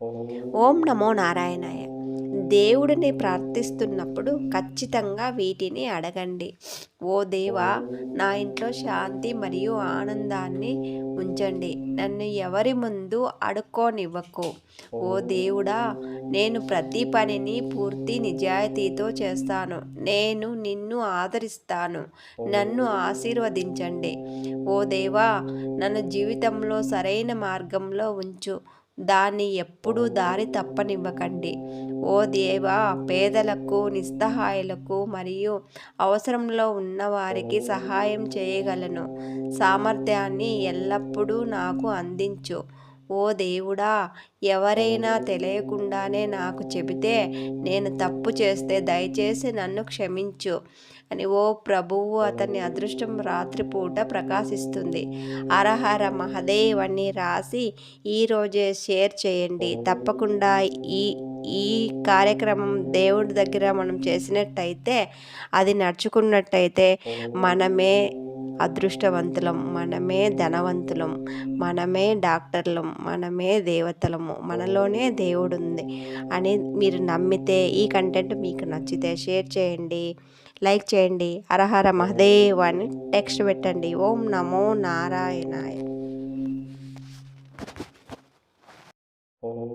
ఓం నమో నారాయణాయ. దేవుడిని ప్రార్థిస్తున్నప్పుడు ఖచ్చితంగా వీటిని అడగండి. ఓ దేవా నా ఇంట్లో శాంతి మరియు ఆనందాన్ని ఉంచండి. నన్ను ఎవరి ముందు అడుక్కోనివ్వకు. ఓ దేవుడా నేను ప్రతి పనిని పూర్తి నిజాయితీతో చేస్తాను. నేను నిన్ను ఆదరిస్తాను. నన్ను ఆశీర్వదించండి. ఓ దేవా నన్ను జీవితంలో సరైన మార్గంలో ఉంచు. దాన్ని ఎప్పుడూ దారి తప్పనివ్వకండి. ఓ దేవా పేదలకు నిస్సహాయులకు మరియు అవసరంలో ఉన్నవారికి సహాయం చేయగలను. సామర్థ్యాన్ని ఎల్లప్పుడూ నాకు అందించు. ఓ దేవుడా ఎవరైనా తెలియకుండానే నాకు చెబితే నేను తప్పు చేస్తే దయచేసి నన్ను క్షమించు అని ఓ ప్రభువు అతని అదృష్టం రాత్రిపూట ప్రకాశిస్తుంది. అరహర మహదేవ్ అని రాసి ఈరోజే షేర్ చేయండి. తప్పకుండా ఈ ఈ కార్యక్రమం దేవుడి దగ్గర మనం చేసినట్టయితే అది నడుచుకున్నట్టయితే మనమే అదృష్టవంతులం మనమే ధనవంతులం మనమే డాక్టర్లం మనమే దేవతలము మనలోనే దేవుడు ఉంది అని మీరు నమ్మితే ఈ కంటెంట్ మీకు నచ్చితే షేర్ చేయండి లైక్ చేయండి. హరహర మహదేవ్ అని టెక్స్ట్ పెట్టండి. ఓం నమో నారాయణాయ.